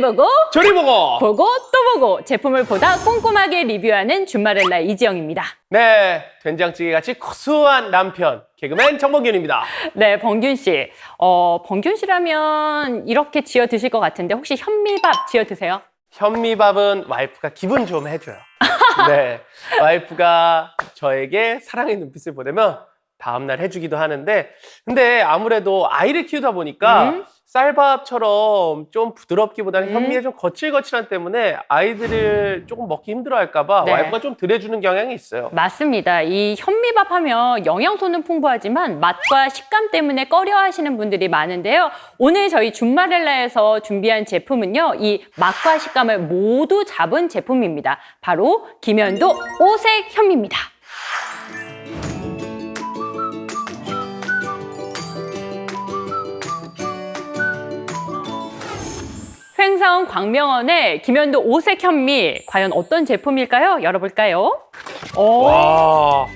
보고 저리 보고. 보고 또 보고 제품을 보다 꼼꼼하게 리뷰하는 준마렐라 이지영입니다. 네, 된장찌개 같이 고소한 남편 개그맨 정범균입니다. 네, 범균 씨. 어, 범균 씨라면 이렇게 지어 드실 것 같은데 혹시 현미밥 지어 드세요? 현미밥은 와이프가 기분 좀 해줘요. 네, 와이프가 저에게 사랑의 눈빛을 보내면 다음날 해주기도 하는데, 근데 아무래도 아이를 키우다 보니까 음. 쌀밥처럼 좀 부드럽기보다는 음. 현미가 좀 거칠거칠한 때문에 아이들을 조금 먹기 힘들어할까봐 네. 와이프가 좀 덜 해주는 경향이 있어요. 맞습니다. 이 현미밥 하면 영양소는 풍부하지만 맛과 식감 때문에 꺼려 하시는 분들이 많은데요. 오늘 저희 준마렐라에서 준비한 제품은요. 이 맛과 식감을 모두 잡은 제품입니다. 바로 김현도 오색 현미입니다. 횡성 광명원의 김현도 오색 현미 과연 어떤 제품일까요? 열어볼까요? 오, 와,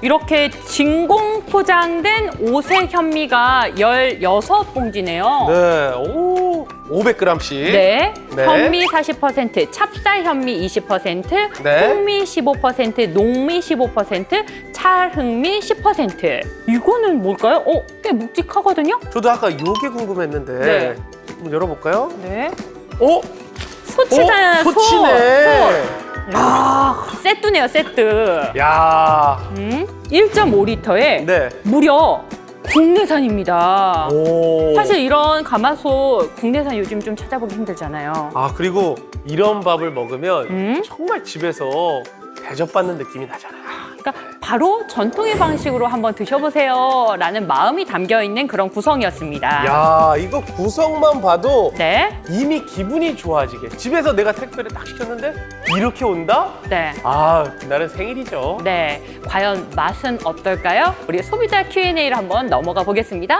이렇게 진공 포장된 오색 현미가 16봉지네요. 네, 오, 500g씩. 네. 네. 현미 40%, 찹쌀 현미 20%, 네. 홍미 15%, 농미 15%, 찰흑미 10%. 이거는 뭘까요? 어, 꽤 묵직하거든요? 저도 아까 요게 궁금했는데 네. 한번 열어볼까요? 네. 어? 소치잖아요, 어? 소. 소치네. 소. 야, 세트네요, 세트. 야, 음, 1.5리터에 네. 무려 국내산입니다. 오. 사실 이런 가마솥 국내산 요즘 좀 찾아보기 힘들잖아요. 아 그리고 이런 밥을 먹으면 음? 정말 집에서 대접받는 느낌이 나잖아요. 그러니까 바로 전통의 방식으로 한번 드셔보세요 라는 마음이 담겨 있는 그런 구성이었습니다. 야 이거 구성만 봐도 네, 이미 기분이 좋아지게. 집에서 내가 택배를 딱 시켰는데 이렇게 온다? 네. 아 그날은 생일이죠. 네, 과연 맛은 어떨까요? 우리 소비자 Q&A를 한번 넘어가 보겠습니다.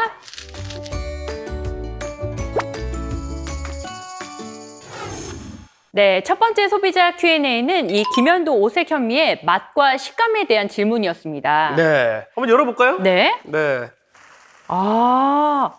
네, 첫 번째 소비자 Q&A는 이 김현도 오색 현미의 맛과 식감에 대한 질문이었습니다. 네. 한번 열어볼까요? 네. 네. 아,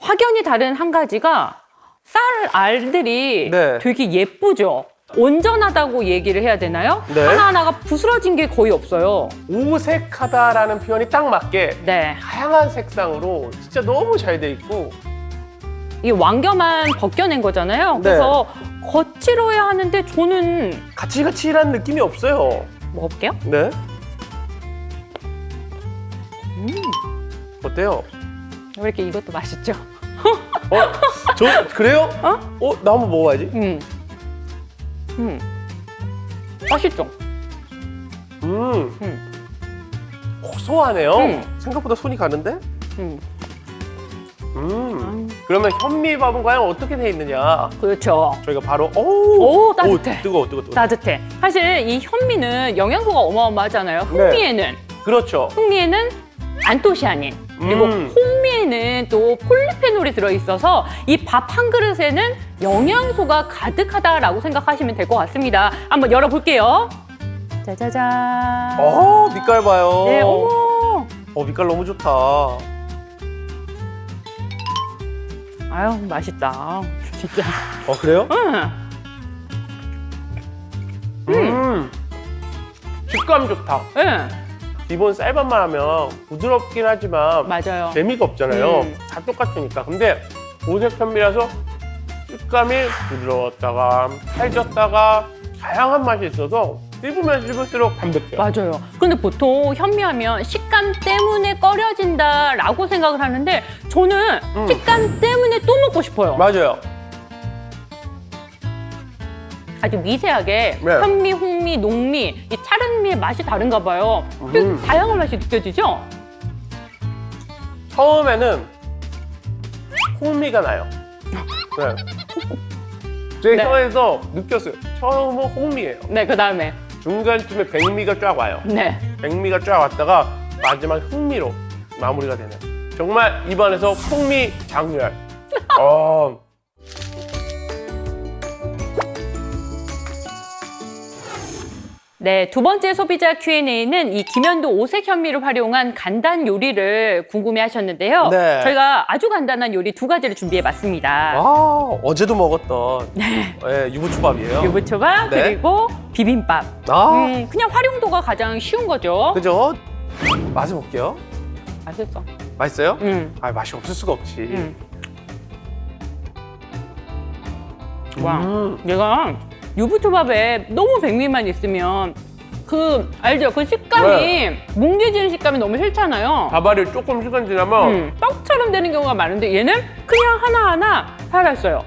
확연히 다른 한 가지가 쌀 알들이 네. 되게 예쁘죠? 온전하다고 얘기를 해야 되나요? 네. 하나하나가 부스러진 게 거의 없어요. 오색하다라는 표현이 딱 맞게 네. 다양한 색상으로 진짜 너무 잘 돼 있고 이 왕겨만 벗겨낸 거잖아요. 네. 그래서 거칠어야 하는데 저는 가칠가칠한 느낌이 없어요. 먹어볼게요. 네. 음, 어때요? 왜 이렇게 이것도 맛있죠? 어? 저 그래요? 어? 어? 나 한번 먹어야지. 음. 음. 맛있죠? 음. 음. 고소하네요. 음. 생각보다 손이 가는데? 음. 음. 음. 그러면 현미밥은 과연 어떻게 돼 있느냐? 그렇죠. 저희가 바로 오, 오, 따뜻해. 뜨거워, 뜨거워, 뜨거워. 따뜻해. 사실 이 현미는 영양소가 어마어마하잖아요. 흑미에는. 그렇죠. 흑미에는 안토시아닌 그리고 음. 홍미에는 또 폴리페놀이 들어있어서 이 밥 한 그릇에는 영양소가 가득하다라고 생각하시면 될 것 같습니다. 한번 열어볼게요. 짜자잔. 어, 빛깔 봐요. 네, 어머. 어, 빛깔 너무 좋다. 아유 맛있다. 진짜. 어, 그래요? 응. 음. 식감 좋다. 응. 기본 쌀밥만 하면 부드럽긴 하지만 맞아요. 재미가 없잖아요. 음. 다 똑같으니까. 근데 오색 현미라서 식감이 부드러웠다가 살졌다가 다양한 맛이 있어서 씹으면 씹을수록 담백해요. 맞아요. 근데 보통 현미하면 식감 때문에 꺼려진다라고 생각을 하는데 저는 음. 식감 때문에 또 먹고 싶어요. 맞아요. 아주 미세하게 네. 현미, 홍미, 농미, 이 찰은미의 맛이 다른가 봐요. 되게 음. 다양한 맛이 느껴지죠? 처음에는 홍미가 나요. 네. 제 네. 혀에서 느꼈어요. 처음은 홍미예요. 네, 그 다음에. 중간쯤에 백미가 쫙 와요. 네. 백미가 쫙 왔다가 마지막 흑미로 마무리가 되는. 정말 입안에서 풍미 장렬. 어, 네, 두 번째 소비자 Q&A는 이 김현도 오색 현미를 활용한 간단 요리를 궁금해 하셨는데요. 네. 저희가 아주 간단한 요리 두 가지를 준비해 봤습니다. 아, 어제도 먹었던 예, 유부초밥이에요. 유부초밥 네. 그리고 비빔밥. 아, 음, 그냥 활용도가 가장 쉬운 거죠. 그죠? 맛을 볼게요. 맛있어. 맛있어요? 음, 아, 맛이 없을 수가 없지. 음. 와, 음. 얘가 유부초밥에 너무 백미만 있으면 그 알죠? 그 식감이 네. 뭉개지는 식감이 너무 싫잖아요. 밥알이 조금 시간 지나면 음, 떡처럼 되는 경우가 많은데 얘는 그냥 하나하나 살아있어요.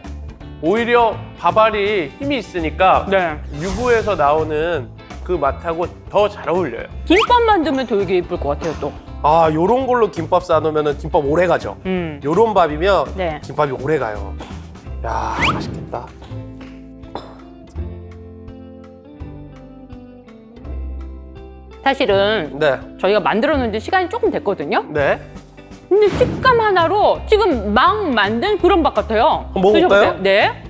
오히려 밥알이 힘이 있으니까 네. 유부에서 나오는 그 맛하고 더 잘 어울려요. 김밥 만들면 되게 예쁠 것 같아요, 또. 아, 요런 걸로 김밥 싸놓으면 김밥 오래 가죠. 음. 요런 밥이면 네. 김밥이 오래 가요. 야, 맛있겠다. 사실은 네. 저희가 만들어 놓은 지 시간이 조금 됐거든요. 네. 근데 식감 하나로 지금 막 만든 그런 밥 같아요. 한번 먹어볼까요? 드셔보세요. 네.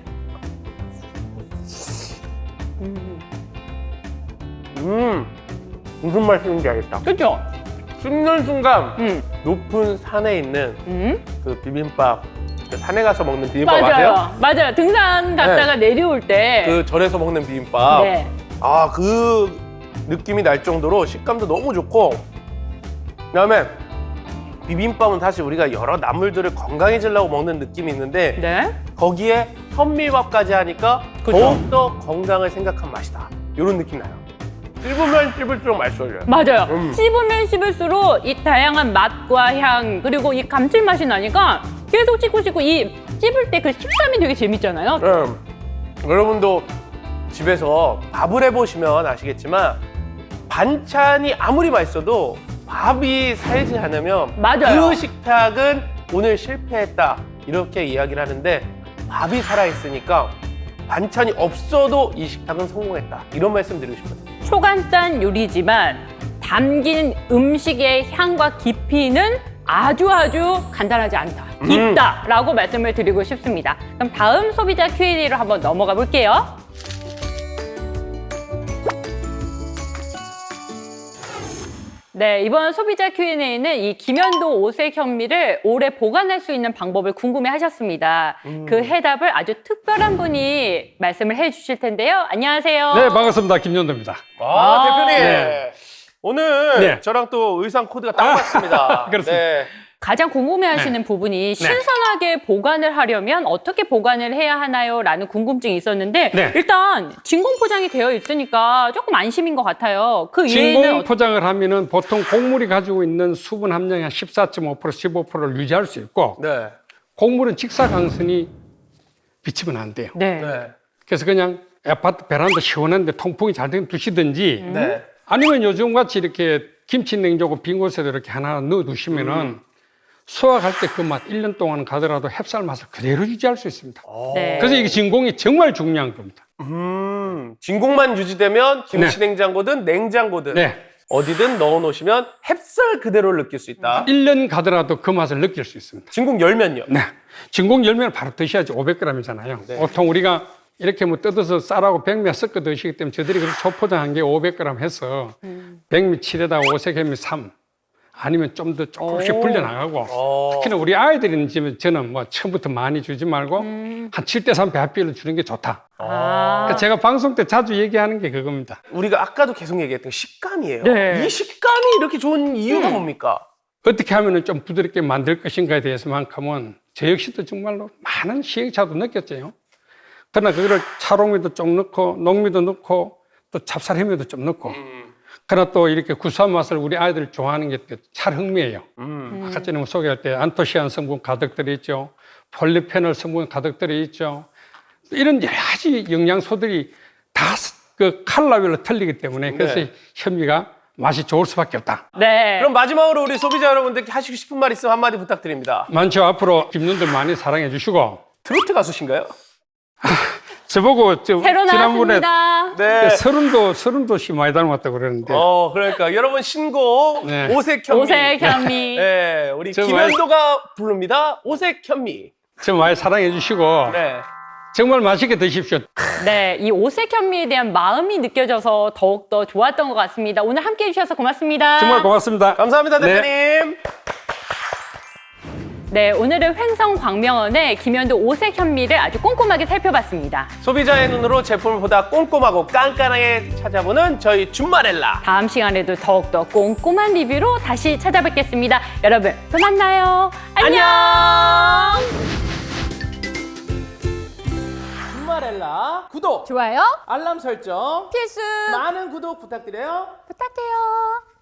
음, 음. 무슨 맛인지 알겠다. 그죠? 씹는 순간 음, 높은 산에 있는 음. 그 비빔밥 그 산에 가서 먹는 비빔밥 맞아요. 아세요? 맞아요. 등산 갔다가 내려올 때. 그 절에서 먹는 비빔밥. 네. 아, 그 느낌이 날 정도로 식감도 너무 좋고 그다음에 비빔밥은 사실 우리가 여러 나물들을 건강해지려고 먹는 느낌이 있는데 네. 거기에 현미밥까지 하니까 그죠. 더욱더 건강을 생각한 맛이다. 이런 느낌 나요. 씹으면 씹을수록 맛있어져요. 맞아요. 음. 씹으면 씹을수록 이 다양한 맛과 향 그리고 이 감칠맛이 나니까 계속 씹고 씹고 이 씹을 때 그 식감이 되게 재밌잖아요. 음, 여러분도 집에서 밥을 해보시면 아시겠지만 반찬이 아무리 맛있어도 밥이 살지 않으면 맞아요. 그 식탁은 오늘 실패했다 이렇게 이야기를 하는데 밥이 살아있으니까 반찬이 없어도 이 식탁은 성공했다 이런 말씀 드리고 싶어요 초간단 요리지만 담긴 음식의 향과 깊이는 아주 아주 간단하지 않다. 음. 깊다라고 말씀을 드리고 싶습니다. 그럼 다음 소비자 Q&A로 한번 넘어가 볼게요. 네, 이번 소비자 Q&A는 이 김현도 오색 현미를 오래 보관할 수 있는 방법을 궁금해 하셨습니다. 음. 그 해답을 아주 특별한 분이 말씀을 해 주실 텐데요. 안녕하세요. 네, 반갑습니다. 김연도입니다. 아, 아, 대표님 네. 오늘 네. 저랑 또 의상 코드가 딱 맞습니다 그렇습니다. 네. 가장 궁금해 하시는 부분이 신선하게 보관을 하려면 어떻게 보관을 해야 하나요? 라는 궁금증이 있었는데 네. 일단 진공 포장이 되어 있으니까 조금 안심인 것 같아요. 그 진공 포장을 하면은 보통 곡물이 가지고 있는 수분 함량이 한 14.5% 15%를 유지할 수 있고 네. 곡물은 직사광선이 비치면 안 돼요. 네. 네. 그래서 그냥 아파트 베란다 시원한데 통풍이 잘 되면 두시든지 네. 아니면 요즘 같이 이렇게 김치 냉장고 빈 곳에도 이렇게 하나 넣어 두시면은 수확할 때 그 맛 1년 동안 가더라도 햅쌀 맛을 그대로 유지할 수 있습니다. 네. 그래서 이게 진공이 정말 중요한 겁니다. 음, 진공만 유지되면 김치 냉장고든 냉장고든 네. 어디든 넣어 놓으시면 햅쌀 그대로를 느낄 수 있다. 1년 가더라도 그 맛을 느낄 수 있습니다. 진공 열면요. 네. 진공 열면 바로 드셔야지 500g이잖아요. 네. 보통 우리가 이렇게 뭐 뜯어서 쌀하고 백미 섞어 드시기 때문에 저들이 그렇게 초포장한 게 500g 해서 백미 7에다 오색햄이 3 아니면 좀 더 조금씩 오. 불려나가고 어. 특히나 우리 아이들은 지금 저는 뭐 처음부터 많이 주지 말고 한 7대 3 배합비를 주는 게 좋다. 아. 그러니까 제가 방송 때 자주 얘기하는 게 그겁니다. 우리가 아까도 계속 얘기했던 식감이에요. 네. 이 식감이 이렇게 좋은 이유가 뭡니까? 어떻게 하면 좀 부드럽게 만들 것인가에 대해서만큼은 저 역시도 정말로 많은 시행착오도 느꼈죠. 그러나 그거를 차롱미도 좀 넣고 농미도 넣고 또 찹쌀 햄에도 좀 넣고 그러나 또 이렇게 구수한 맛을 우리 아이들 좋아하는 게 찰흥미예요. 음. 아까 전에 뭐 소개할 때 안토시안 성분 가득 들어있죠. 폴리페놀 성분 가득 들어있죠. 이런 여러 가지 영양소들이 다 그 칼라별로 틀리기 때문에 그래서 네. 현미가 맛이 좋을 수밖에 없다. 네. 그럼 마지막으로 우리 소비자 여러분들께 하시고 싶은 말 있으면 한마디 부탁드립니다. 많죠. 앞으로 김윤들 많이 사랑해 주시고 트로트 가수신가요? 저보고 저 새로 지난번에 나왔습니다. 네. 서른도 서른도 씨 많이 닮았다 고 그러는데 어, 그러니까 여러분 신곡 네. 오색현미. 오색 현미. 네, 우리 저 김현도가 부릅니다. 오색현미. 저 많이 사랑해 주시고 네. 정말 맛있게 드십시오. 네, 이 오색 현미에 대한 마음이 느껴져서 더욱더 좋았던 것 같습니다. 오늘 함께 해주셔서 고맙습니다. 정말 고맙습니다. 감사합니다, 네. 대표님. 네, 오늘은 횡성 광명원의 김현도 오색 현미를 아주 꼼꼼하게 살펴봤습니다. 소비자의 눈으로 제품을 보다 꼼꼼하고 깐깐하게 찾아보는 저희 줌마렐라. 다음 시간에도 더욱더 꼼꼼한 리뷰로 다시 찾아뵙겠습니다. 여러분, 또 만나요. 안녕! 줌마렐라 구독, 좋아요? 알람 설정, 필수 많은 구독 부탁드려요. 부탁해요.